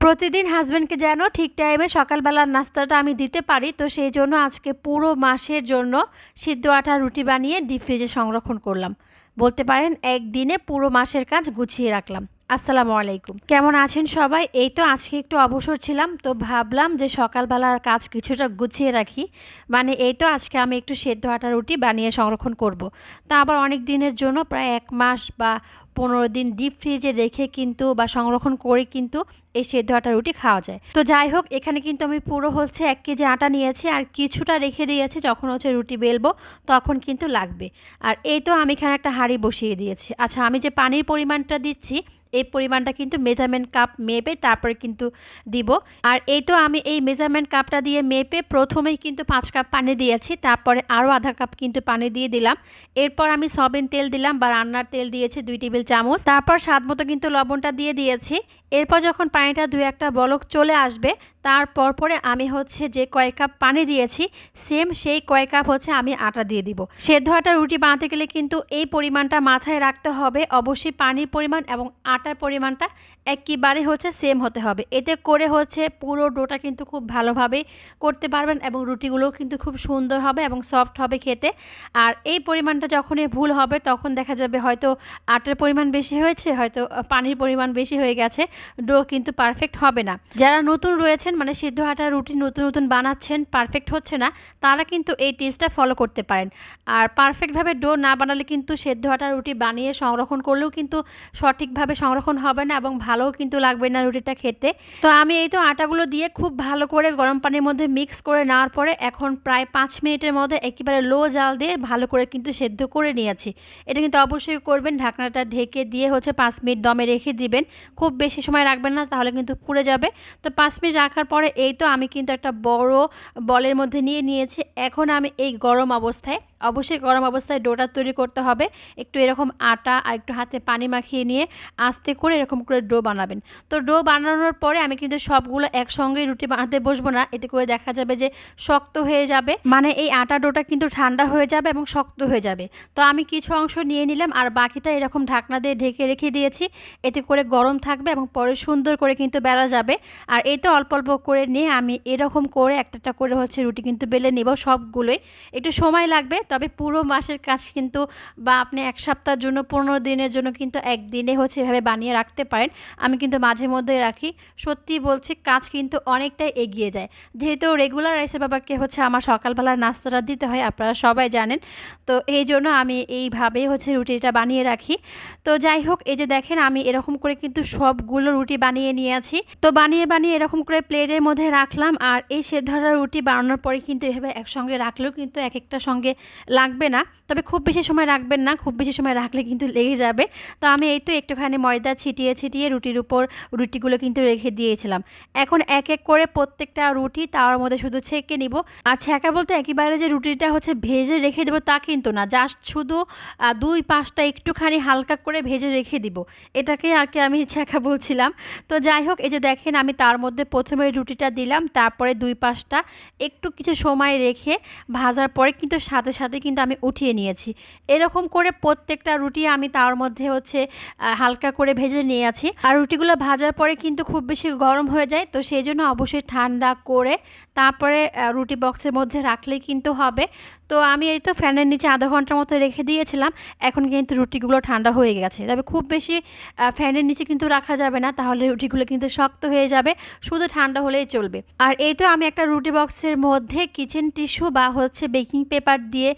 প্রতিদিন হাজব্যান্ডকে যেন ঠিক টাইমে সকালবেলার নাস্তাটা আমি দিতে পারি, তো সেই জন্য আজকে পুরো মাসের জন্য সিদ্ধ আটা রুটি বানিয়ে ডিপ ফ্রিজে সংরক্ষণ করলাম। বলতে পারেন, একদিনে পুরো মাসের কাজ গুছিয়ে রাখলাম। আসসালামু আলাইকুম। কেমন আছেন সবাই? এই তো আজকে একটু অবসর ছিলাম, তো ভাবলাম যে সকালবেলার কাজ কিছুটা গুছিয়ে রাখি। মানে এই তো আজকে আমি একটু সেদ্ধ আটা রুটি বানিয়ে সংরক্ষণ করব। তা আবার অনেক দিনের জন্য, প্রায় এক মাস বা পনেরো দিন ডিপ ফ্রিজে রেখে কিন্তু বা সংরক্ষণ করে কিন্তু এই সেদ্ধ আটা রুটি খাওয়া যায়। তো যাই হোক, এখানে কিন্তু আমি পুরো হচ্ছে এক কেজি আটা নিয়েছি আর কিছুটা রেখে দিয়েছি। যখন হচ্ছে রুটি বেলবো, তখন কিন্তু লাগবে। আর এই তো আমি এখানে একটা হাঁড়ি বসিয়ে দিয়েছি। আচ্ছা আমি যে পানির পরিমাণটা দিচ্ছি এই পরিমাণটা কিন্তু মেজারমেন্ট কাপ মেপে তারপরে কিন্তু দিব। আর এই তো আমি এই মেজারমেন্ট কাপটা দিয়ে মেপে প্রথমেই কিন্তু পাঁচ কাপ পানি দিয়েছি, তারপরে আরও আধা কাপ কিন্তু পানি দিয়ে দিলাম। এরপর আমি সবিন তেল দিলাম বা রান্নার তেল দিয়েছি দুই টেবিল চামচ। তারপর স্বাদ মতো কিন্তু লবণটা দিয়ে দিয়েছি। এরপর যখন পানিটা দু একটা বলক চলে আসবে তারপর পরে আমি হচ্ছে যে কয়েক কাপ পানি দিয়েছি সেম সেই কয়েক কাপ হচ্ছে আমি আটা দিয়ে দিব। সেদ্ধ আটা রুটি বানাতে গেলে কিন্তু এই পরিমাণটা মাথায় রাখতে হবে। অবশ্যই পানির পরিমাণ এবং আটার পরিমাণটা একেবারে হচ্ছে সেম হতে হবে। এতে করে হচ্ছে পুরো ডোটা কিন্তু খুব ভালোভাবে করতে পারবেন এবং রুটিগুলোও কিন্তু খুব সুন্দর হবে এবং সফট হবে খেতে। আর এই পরিমাণটা যখনই ভুল হবে, তখন দেখা যাবে হয়তো আটার পরিমাণ বেশি হয়েছে, হয়তো পানির পরিমাণ বেশি হয়ে গেছে, ডো কিন্তু পারফেক্ট হবে না। যারা নতুন রয়েছেন মানে সিদ্ধ আটার রুটি নতুন নতুন বানাচ্ছেন পারফেক্ট হচ্ছে না, তারা কিন্তু এই টিপসটা ফলো করতে পারেন। আর পারফেক্টভাবে ডো না বানালে কিন্তু সেদ্ধ আটার রুটি বানিয়ে সংরক্ষণ করলেও কিন্তু সঠিকভাবে সংরক্ষণ হবে না এবং ভালোও কিন্তু লাগবে না রুটিটা খেতে। তো আমি এই তো আটাগুলো দিয়ে খুব ভালো করে গরম পানির মধ্যে মিক্স করে নেওয়ার পরে এখন প্রায় পাঁচ মিনিটের মধ্যে একেবারে লো জাল দিয়ে ভালো করে কিন্তু সেদ্ধ করে নিয়েছি। এটা কিন্তু অবশ্যই করবেন, ঢাকনাটা ঢেকে দিয়ে হচ্ছে পাঁচ মিনিট দমে রেখে দিবেন। খুব বেশি সময় রাখবেন না, তাহলে কিন্তু পুড়ে যাবে। তো পাঁচ মিনিট রাখার পরে এই তো আমি কিন্তু একটা বড় বলের মধ্যে নিয়ে নিয়েছি। এখন আমি এই গরম অবস্থায়, অবশ্যই গরম অবস্থায় ডোটা তৈরি করতে হবে। একটু এরকম আটা আর একটু হাতে পানি মাখিয়ে নিয়ে আস্তে করে এরকম করে ডো বানাবেন। তো ডো বানানোর পরে আমি কিন্তু সবগুলো একসঙ্গেই রুটি বানাতে বসবো না। এতে করে দেখা যাবে যে শক্ত হয়ে যাবে। মানে এই আটা ডোটা কিন্তু ঠান্ডা হয়ে যাবে এবং শক্ত হয়ে যাবে। তো আমি কিছু অংশ নিয়ে নিলাম আর বাকিটা এরকম ঢাকনা দিয়ে ঢেকে রেখে দিয়েছি। এতে করে গরম থাকবে এবং পরে সুন্দর করে কিন্তু বেলা যাবে। আর এই তো অল্প অল্প করে নিয়ে আমি এরকম করে একটা করে হচ্ছে রুটি কিন্তু বেলে নেব সবগুলোই। একটু সময় লাগবে, তবে পুরো মাসের কাজ কিন্তু বা আপনি এক সপ্তাহের জন্য, পনেরো দিনের জন্য কিন্তু একদিনে হচ্ছে এভাবে বানিয়ে রাখতে পারেন। আমি কিন্তু মাঝে মধ্যে রাখি। সত্যি বলছি, কাজ কিন্তু অনেকটাই এগিয়ে যায়। যেহেতু রেগুলার রাইসে বাবাকে হচ্ছে আমার সকালবেলার নাস্তাটা দিতে হয়, আপনারা সবাই জানেন। তো এই জন্য আমি এইভাবেই হচ্ছে রুটিটা বানিয়ে রাখি। তো যাই হোক, এই যে দেখেন, আমি এরকম করে কিন্তু সবগুলো রুটি বানিয়ে নিয়ে আছি। তো বানিয়ে বানিয়ে এরকম করে প্লেটের মধ্যে রাখলাম আর এই সেদ্ধরা রুটি বানানোর পরে কিন্তু এভাবে একসঙ্গে রাখলেও কিন্তু এক একটা সঙ্গে লাগবে না। তবে খুব বেশি সময় রাখবেন না, খুব বেশি সময় রাখলে কিন্তু লেগে যাবে। তো আমি এই তো একটুখানি ময়দা ছিটিয়ে ছিটিয়ে রুটির উপর রুটিগুলো কিন্তু রেখে দিয়েছিলাম। এখন এক এক করে প্রত্যেকটা রুটি তার মধ্যে শুধু ছেঁকে নিব। আর ছেঁকা বলতে একেবারে যে রুটিটা হচ্ছে ভেজে রেখে দেবো তা কিন্তু না। জাস্ট শুধু দুই পাঁচটা একটুখানি হালকা করে ভেজে রেখে দিব। এটাকে আর কি আমি ছেঁকা বলছিলাম। তো যাই হোক, এই যে দেখেন আমি তার মধ্যে প্রথমে রুটিটা দিলাম, তারপরে দুই পাঁচটা একটু কিছু সময় রেখে ভাজার পরে কিন্তু সাথে সাথে কিন্তু আমি উঠিয়ে নিয়েছি। এরকম করে প্রত্যেকটা রুটি আমি তার মধ্যে হচ্ছে হালকা করে ভেজে নিয়েছি আর রুটিগুলো ভাজার পরে কিন্তু খুব বেশি গরম হয়ে যায়, তো সেই জন্য অবশ্যই ঠান্ডা করে তারপরে রুটি বক্সের মধ্যে রাখলেই কিন্তু হবে। তো আমি এই তো ফ্যানের নিচে আধা ঘণ্টার মতো রেখে দিয়েছিলাম। এখন কিন্তু রুটিগুলো ঠান্ডা হয়ে গেছে। তবে খুব বেশি ফ্যানের নিচে কিন্তু রাখা যাবে না, তাহলে রুটিগুলো কিন্তু শক্ত হয়ে যাবে। শুধু ঠান্ডা হলেই চলবে। আর এই তো আমি একটা রুটি বক্সের মধ্যে কিচেন টিস্যু বা হচ্ছে বেকিং পেপার দিয়ে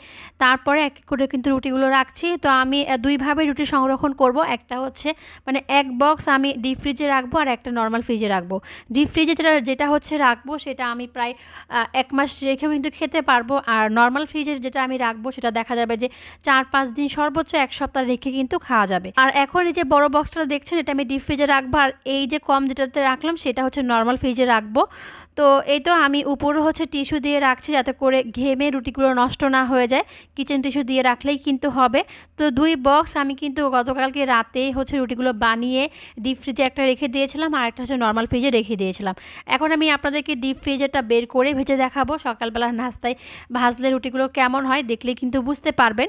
তারপরে এক করে কিন্তু রুটিগুলো রাখছি। তো আমি দুইভাবে রুটি সংরক্ষণ করব। একটা হচ্ছে মানে এক বক্স আমি ডিপ ফ্রিজে রাখব আর একটা নর্মাল ফ্রিজে রাখব। ডিপ ফ্রিজে যেটা যেটা হচ্ছে রাখব, সেটা আমি প্রায় এক মাস রেখেও কিন্তু খেতে পারব। আর নর্মাল ফ্রিজের যেটা আমি রাখব সেটা দেখা যাবে যে চার পাঁচ দিন সর্বোচ্চ এক সপ্তাহ রেখে কিন্তু খাওয়া যাবে। আর এখন এই যে বড় বক্সটা দেখছেন, এটা আমি ডিপ ফ্রিজে রাখব। আর এই যে কম যেটাতে রাখলাম, সেটা হচ্ছে নর্মাল ফ্রিজে রাখব। তো এই তো আমি উপরে হচ্ছে টিস্যু দিয়ে রাখছি যাতে করে ঘেমে রুটিগুলো নষ্ট না হয়ে যায়। কিচেন টিস্যু দিয়ে রাখলেই কিন্তু হবে। তো দুই বক্স আমি কিন্তু গতকালকে রাতে হচ্ছে রুটিগুলো বানিয়ে ডিপ ফ্রিজে একটা রেখে দিয়েছিলাম আর একটা হচ্ছে নর্মাল ফ্রিজে রেখে দিয়েছিলাম। এখন আমি আপনাদেরকে ডিপ ফ্রিজেরটা বের করে ভেজে দেখাবো। সকালবেলা নাস্তায় ভাজলে রুটিগুলো কেমন হয় দেখলে কিন্তু বুঝতে পারবেন।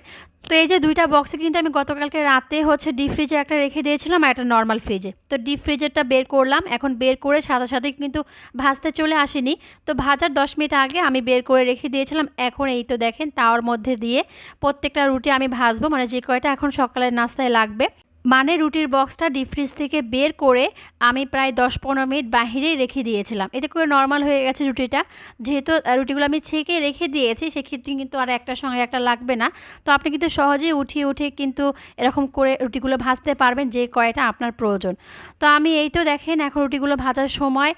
তো এই যে দুইটা বক্সে কিন্তু আমি গতকালকে রাতে হচ্ছে ডিপ ফ্রিজে একটা রেখে দিয়েছিলাম আর একটা নর্মাল ফ্রিজে তো ডিপ ফ্রিজেরটা বের করলাম, এখন বের করে সাথে সাথে কিন্তু ভাজতে চলে আসেনি। তো ভাজার দশ মিনিট আগে আমি বের করে রেখে দিয়েছিলাম, এখন এই তো দেখেন তাওয়ার মধ্যে দিয়ে প্রত্যেকটা রুটি আমি ভাজবো মানে যে কয়টা এখন সকালের নাস্তায় লাগবে। মানে রুটির বক্সটা ডিপ ফ্রিজ থেকে বের করে আমি প্রায় দশ পনেরো মিনিট বাহিরেই রেখে দিয়েছিলাম। এতে করে নর্মাল হয়ে গেছে রুটিটা। যেহেতু রুটিগুলো আমি ছেঁকে রেখে দিয়েছি, সেক্ষেত্রে কিন্তু আর একটা সঙ্গে একটা লাগবে না। তো আপনি কিন্তু সহজেই উঠিয়ে, উঠে কিন্তু এরকম করে রুটিগুলো ভাজতে পারবেন যে কয়টা আপনার প্রয়োজন। তো আমি এই তো দেখেন, এখন রুটিগুলো ভাজার সময়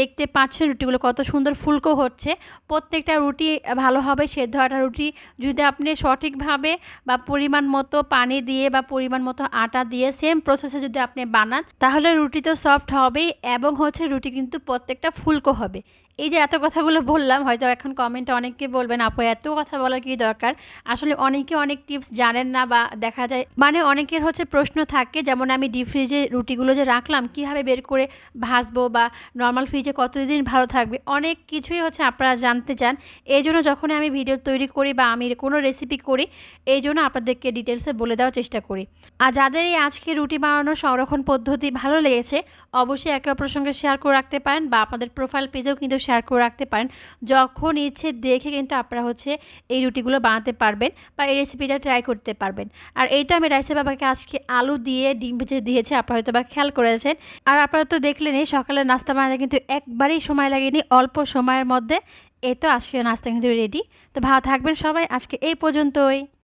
দেখতে পাচ্ছেন রুটিগুলো কত সুন্দর ফুলকো হচ্ছে। প্রত্যেকটা রুটি ভালো হবে, সেদ্ধ একটা রুটি। যদি আপনি সঠিকভাবে বা পরিমাণ মতো পানি দিয়ে বা পরিমাণ মতো আটা দিয়ে সেম প্রসেসে যদি আপনি বানান, তাহলে রুটি তো সফট হবেই এবং হচ্ছে রুটি কিন্তু প্রত্যেকটা ফুলকো হবে। এই যে এত কথাগুলো বললাম, হয়তো এখন কমেন্টে অনেকে বলবেন, আপু, এত কথা বলার কি দরকার? আসলে অনেকে অনেক টিপস জানেন না বা দেখা যায় মানে অনেকের হচ্ছে প্রশ্ন থাকে, যেমন আমি ডিপ ফ্রিজে রুটিগুলো যে রাখলাম, কীভাবে বের করে ভাজবো বা নর্মাল ফ্রিজে কতদিন ভালো থাকবে? অনেক কিছুই হচ্ছে আপনারা জানতে চান। এই জন্য যখন আমি ভিডিও তৈরি করি বা আমি কোনো রেসিপি করি, এই জন্য আপনাদেরকে ডিটেলসে বলে দেওয়ার চেষ্টা করি। আর যাদের এই আজকে রুটি বানানোর সংরক্ষণ পদ্ধতি ভালো লেগেছে, অবশ্যই একে অপরের সঙ্গে শেয়ার করে রাখতে পারেন বা আপনাদের প্রোফাইল পেজেও কিন্তু শেয়ার করে রাখতে পারেন। যখন ইচ্ছে দেখে কিন্তু আপনারা হচ্ছে এই রুটিগুলো বানাতে পারবেন বা এই রেসিপিটা ট্রাই করতে পারবেন। আর এই তো আমি রাইসের বাবাকে আজকে আলু দিয়ে, ডিম ভেজে দিয়েছি, আপনারা হয়তো বা খেয়াল করেছেন। আর আপনারা তো দেখলেন এই সকালের নাস্তা বানাতে কিন্তু একবারেই সময় লাগেনি, অল্প সময়ের মধ্যে। এই তো আজকে নাস্তা কিন্তু রেডি তো ভালো থাকবেন সবাই, আজকে এই পর্যন্তই।